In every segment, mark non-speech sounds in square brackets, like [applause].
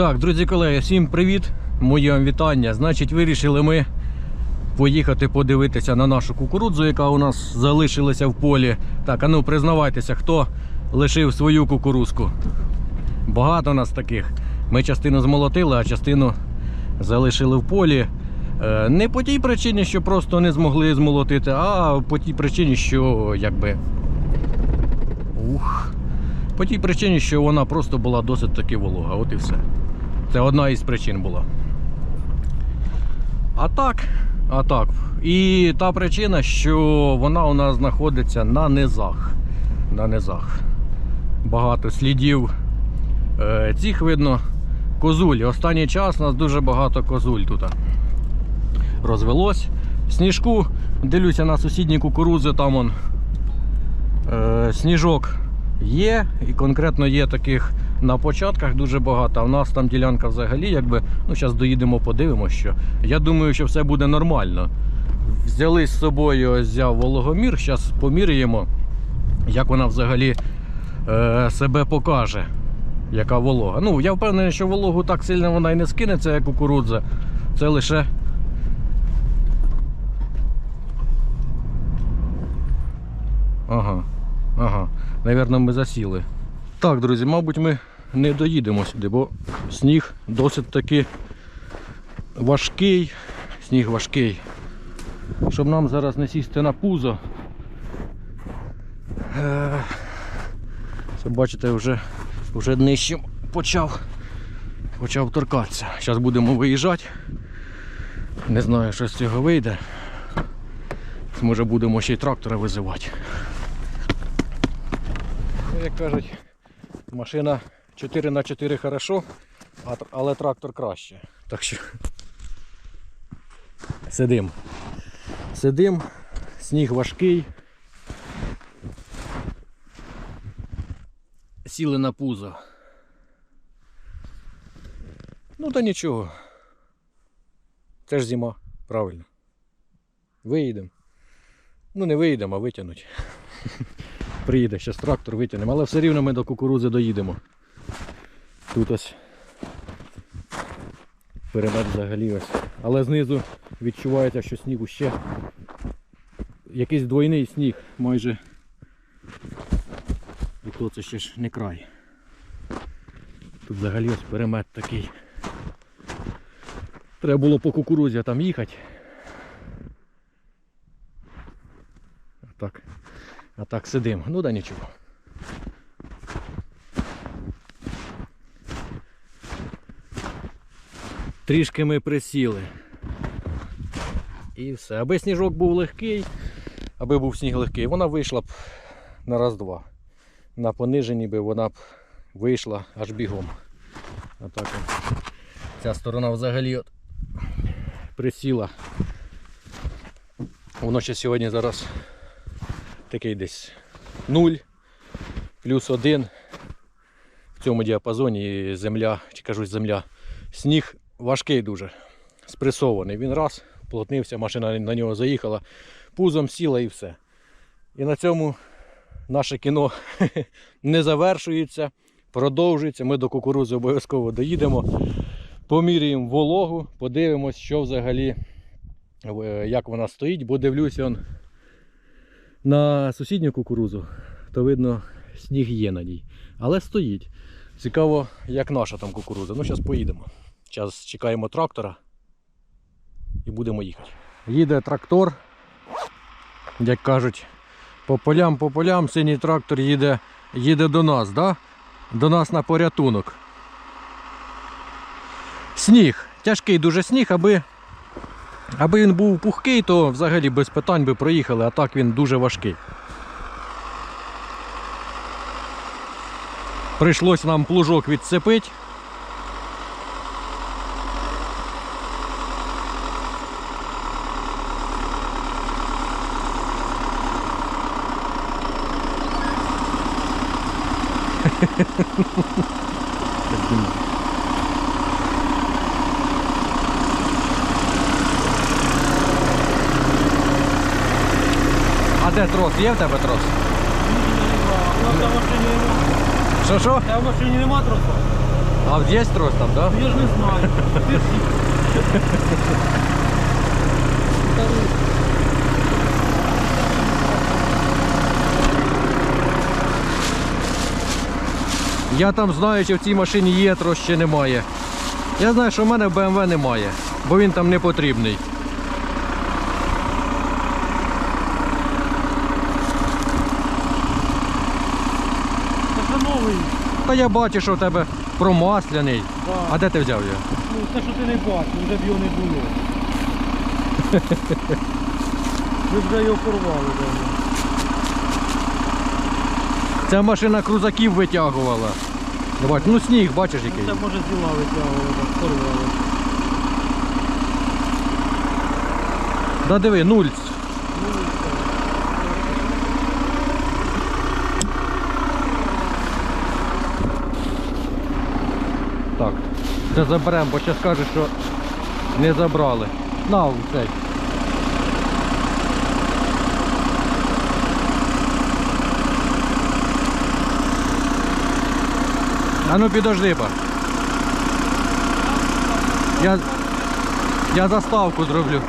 Так, друзі колеги, всім привіт! Моє вам вітання. Значить, вирішили ми поїхати подивитися на нашу кукурудзу, яка у нас залишилася в полі. Так, а ну признавайтеся, хто лишив свою кукурузку. Багато нас таких. Ми частину змолотили, а частину залишили в полі. Е, Не по тій причині, що просто не змогли змолотити, а по тій причині, що якби. Ух. По тій причині, що вона просто була досить таки волога. От і все. Це одна із причин була. А так, а так. І та причина, що вона у нас знаходиться на низах. На низах. Багато слідів е, цих видно. Козуль. Останній час у нас дуже багато козуль тут розвелось. Сніжку, дивлюся на сусідні кукурузи, там он е, сніжок є, і конкретно є таких на початках дуже багато. А в нас там ділянка взагалі, якби, ну зараз доїдемо, подивимося, що. Я думаю, що все буде нормально. Взяли з собою, взяв вологомір, зараз поміряємо, як вона взагалі е, себе покаже. Яка волога. Ну, я впевнений, що вологу так сильно вона і не скинеться, як кукурудза. Це лише Ага, ага. Навірно, ми засіли. Так, друзі, мабуть, ми не доїдемо сюди, бо сніг досить таки важкий. Сніг важкий. Щоб нам зараз не сісти на пузо. Е, Це бачите, вже, вже нижчим почав, почав торкатися. Зараз будемо виїжджати. Не знаю, що з цього вийде. Може будемо ще й трактора визивати. Як кажуть, машина 4 на 4 хорошо, але трактор краще. Так що сидим. Сидим, сніг важкий. Сіли на пузо. Ну та нічого. Це ж зима, правильно. Виїдемо. Ну не виїдемо, а витягнуть. [laughs] Приїде, зараз трактор витягнемо, але все рівно ми до кукурудзи доїдемо. Тут ось перемет взагалі ось. Але знизу відчувається, що снігу ще якийсь двойний сніг майже. І то це ще ж не край. Тут взагалі ось перемет такий. Треба було по кукурудзі там їхати. А так. А так сидимо. Ну да нічого. Трішки ми присіли. І все. Аби сніжок був легкий, аби був сніг легкий, вона вийшла б на раз-два. На пониженні би вона б вийшла аж бігом. А так от. Ця сторона взагалі от присіла. Воно сьогодні зараз такий десь 0, плюс 1 в цьому діапазоні земля, чи кажуть земля, сніг важкий дуже, спресований. Він раз, плотнився, машина на нього заїхала, пузом сіла і все. І на цьому наше кіно [laughs] не завершується, продовжується. Ми до кукурузи обов'язково доїдемо, поміряємо вологу, подивимось, що взагалі, е, як вона стоїть, бо дивлюся он, на сусідню кукурузу, то видно, сніг є на ній. Але стоїть. Цікаво, як наша там кукуруза. Ну, зараз поїдемо. Зараз чекаємо трактора і будемо їхати. Їде трактор, як кажуть, по полям, по полям синій трактор їде, їде до нас, да? до нас на порятунок. Сніг. Тяжкий дуже сніг, аби Аби він був пухкий, то взагалі без питань би проїхали, а так він дуже важкий. Прийшлось нам плужок відцепити. А де трос? Є в тебе трос? Ну, та в машині нема. Що що? Та в машині нема тросу. А є трос там, так? Да? Я ж не знаю. Ти ж [laughs] Я там знаю, чи в цій машині є трос, чи немає. Я знаю, що в мене в BMW немає, бо він там не потрібний. Новий. Та я бачу, що в тебе промасляний. Да. А де ти взяв його? Ну, те, що ти не бачив, вже б його не було. [laughs] Б вже його порвали. давно. Ця машина крузаків витягувала. Ну, Ну сніг, бачиш який. Це може зіла витягували, так, порвали. Да диви, нуль. Ну. Так. Це заберемо, бо ще скаже, що не забрали. На цей. А ну підожди ба. Я, я заставку зроблю.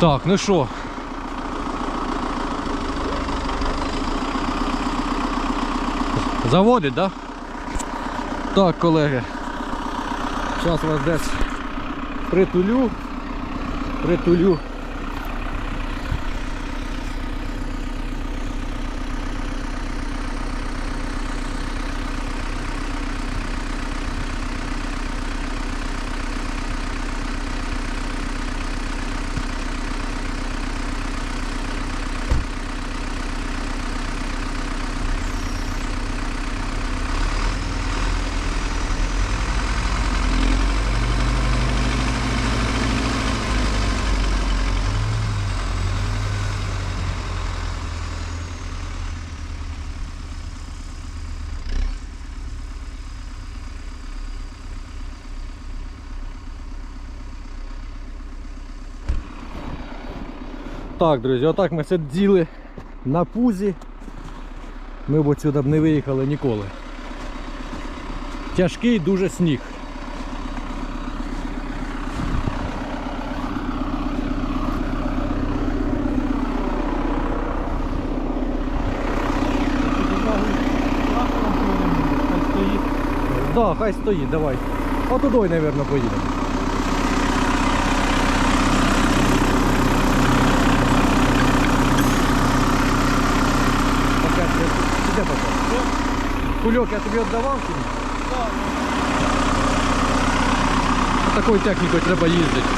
Так, ну що? Заводить, да? Так, колеги. Зараз вас десь притулю. Притулю. Так, друзі, отак ми сиділи на пузі. Ми б отсюди б не виїхали ніколи. Тяжкий дуже сніг. Да, хай стоїть, давай. А туди, мабуть, поїдемо. Кульок я тобі віддавав чи ні? Такою технікою треба їздити.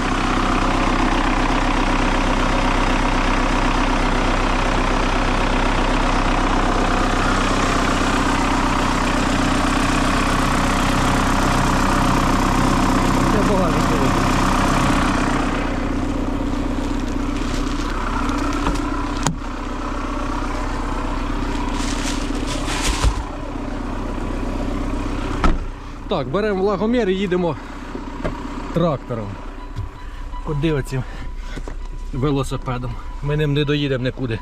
Це багато сьогодні. Так, беремо влагомір і їдемо трактором. Куди оцим велосипедом? Ми ним не доїдемо нікуди.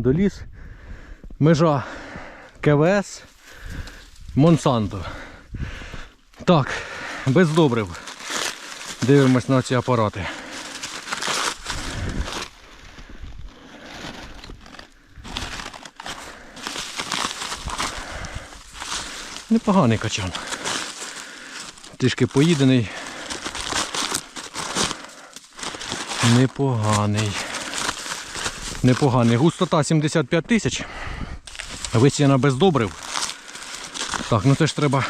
Доліз. Межа КВС Монсанто. Так, без добрив. Дивимось на ці апарати. Непоганий качан. Трішки поїдений. Непоганий. Непоганий. Густота 75 тисяч. Висіяна без добрив. Так, ну це ж треба.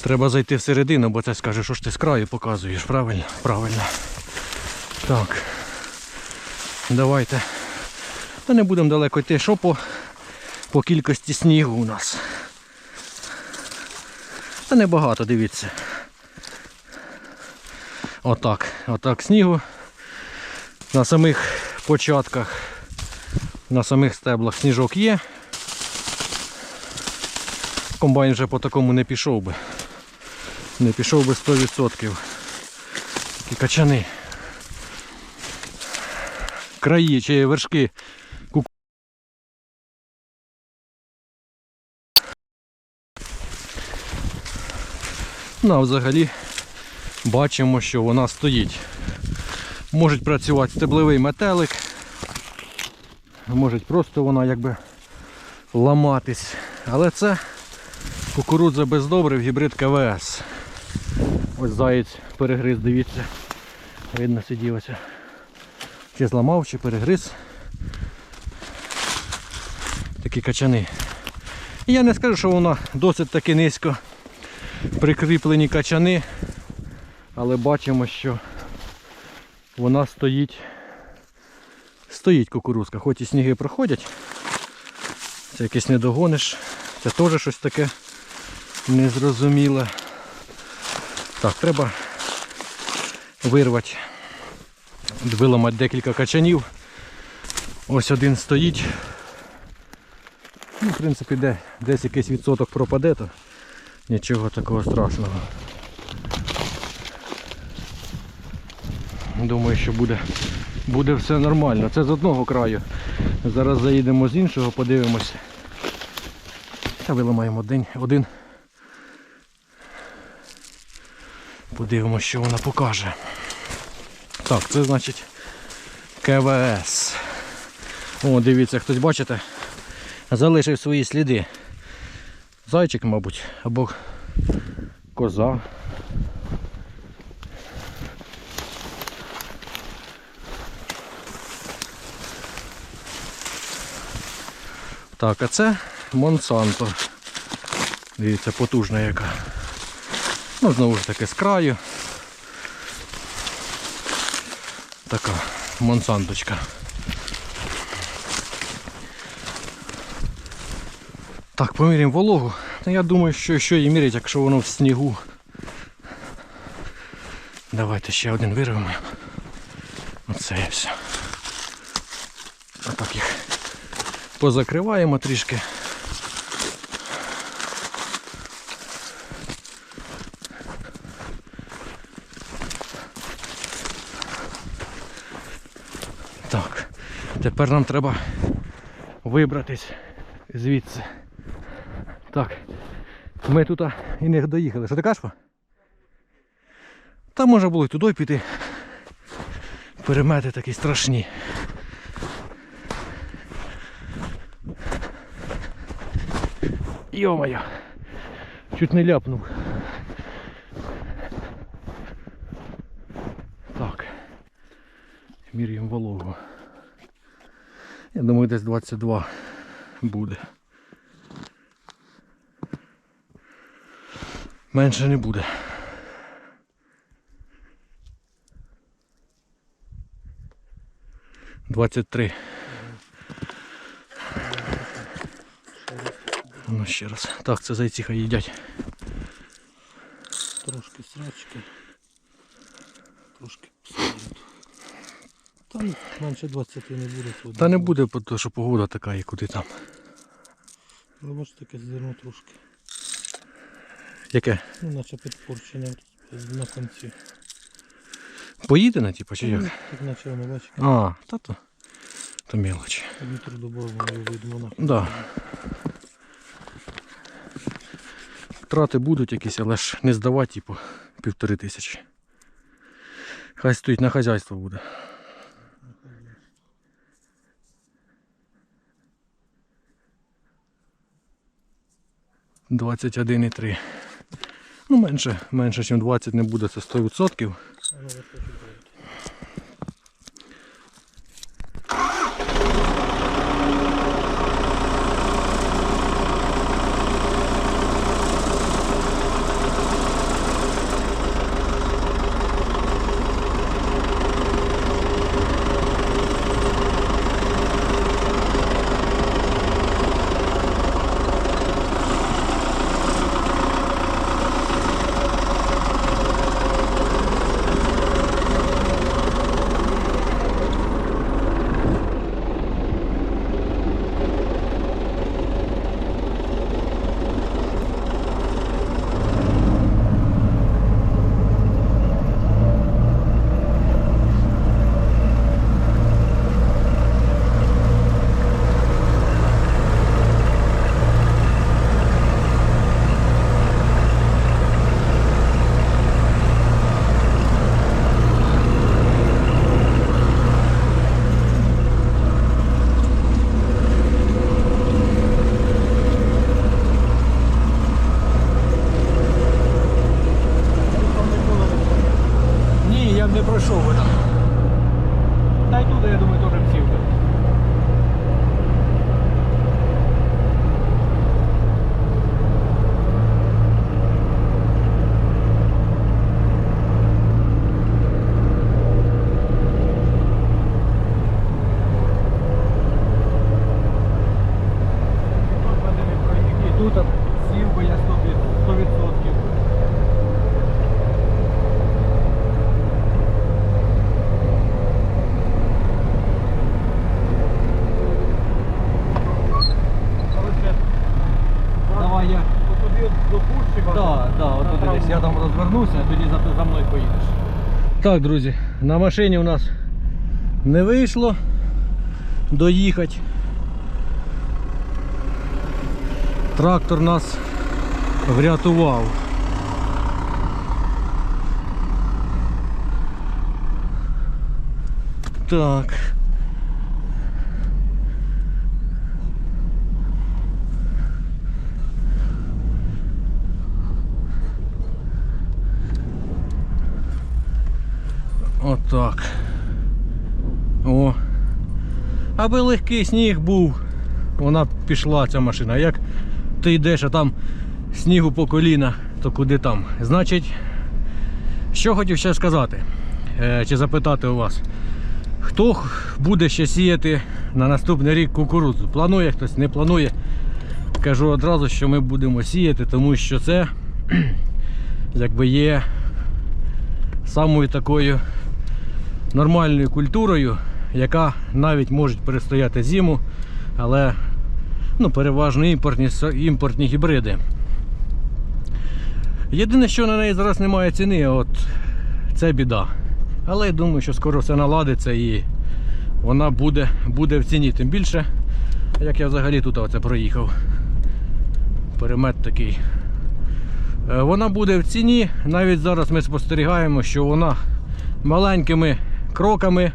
Треба зайти всередину, бо це скаже, що ж ти з краю показуєш. Правильно? Правильно. Так. Давайте. Та не будемо далеко йти. Що по, по кількості снігу у нас? Та небагато, дивіться. Отак. Отак снігу. На самих початках, на самих стеблах сніжок є. Комбайн вже по такому не пішов би. Не пішов би 100%. Такі качани. Краї чи вершки. Ну а взагалі бачимо, що вона стоїть. Можуть працювати стеблевий метелик. Може просто вона якби ламатись. Але це кукурудза без добрив, гібрид КВС. Ось заєць перегриз, дивіться. Видно сиділося. Чи зламав, чи перегриз. Такі качани. Я не скажу, що вона досить таки низько прикріплені качани. Але бачимо, що вона стоїть. Стоїть кукурузка, хоч і сніги проходять. Це якийсь не догониш. Це теж щось таке незрозуміле. Так, треба вирвати, виламати декілька качанів. Ось один стоїть. Ну, в принципі, де, десь якийсь відсоток пропаде, то нічого такого страшного. Думаю, що буде, буде все нормально. Це з одного краю. Зараз заїдемо з іншого, подивимося. Та виламаємо один. один. Подивимося, що вона покаже. Так, це значить КВС. О, дивіться, хтось бачите, залишив свої сліди. Зайчик, мабуть, або коза. Так, а це Монсанто. Дивіться, потужна яка. Ну, знову ж таки з краю. Така Монсанточка. Так, поміряємо вологу. Та я думаю, що що її мірять, якщо воно в снігу. Давайте ще один вирвемо. Оце і все. Отак їх позакриваємо трішки. Так, тепер нам треба вибратись звідси. Так, ми тут і не доїхали. Що ти кажеш? Та може було й туди піти. Перемети такі страшні. Йо-моє, чуть не ляпнув. Так. Міряємо вологу. Я думаю, десь 22 буде. Менше не буде. Двадцять три. Ну ще раз. Так, це зайці хай їдять. Трошки срачки. Трошки псують. Та ну, менше 20 не буде. Та не буде, бо то, що погода така і куди там. Але може таке зерно трошки. Яке? Ну, наче підпорчене на кінці. Поїде на типу, чи як? Ну, Так наче воно бачите. А, та то. то мелочі. Вітру добавимо відмона. Да. Втрати будуть якісь, але ж не здавати, типу, півтори тисячі. Хай стоїть на хазяйство буде. Двадцять один і три. Ну, менше, менше, ніж 20 не буде, це 100%. Ні, я б не пройшов би там. Та й туди, я думаю, теж всів би. Тут сів би я 100%. 100%. Давай я. Отуди до Курчика. Да, да, от десь я там розвернуся, а тоді за, за мною поїдеш. Так, друзі, на машині у нас не вийшло доїхати. Трактор нас врятував. Так. Отак. О. Аби легкий сніг був, вона б пішла ця машина. Як ти йдеш, а там снігу по коліна, то куди там? Значить, що хотів ще сказати, е, чи запитати у вас, хто буде ще сіяти на наступний рік кукурудзу? Планує хтось, не планує. Кажу одразу, що ми будемо сіяти, тому що це [clears throat] якби є самою такою нормальною культурою, яка навіть може перестояти зиму, але ну, переважно імпортні, імпортні гібриди. Єдине, що на неї зараз немає ціни, от це біда. Але я думаю, що скоро все наладиться і вона буде, буде в ціні. Тим більше, як я взагалі тут оце проїхав. Перемет такий. Е, Вона буде в ціні. Навіть зараз ми спостерігаємо, що вона маленькими кроками,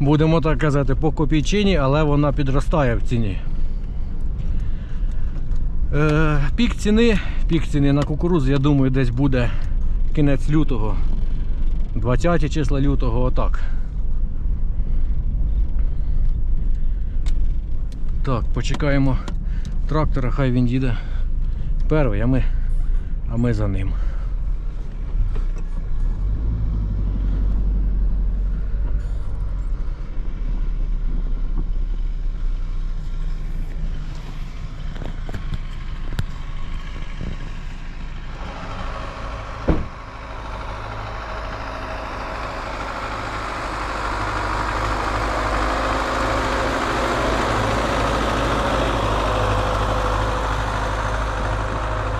будемо так казати, по копійчині, але вона підростає в ціні. Е, Пік ціни, пік ціни на кукурудзу, я думаю, десь буде кінець лютого. 20 числа лютого, отак. Так, почекаємо трактора, хай він їде перший, а ми, а ми за ним.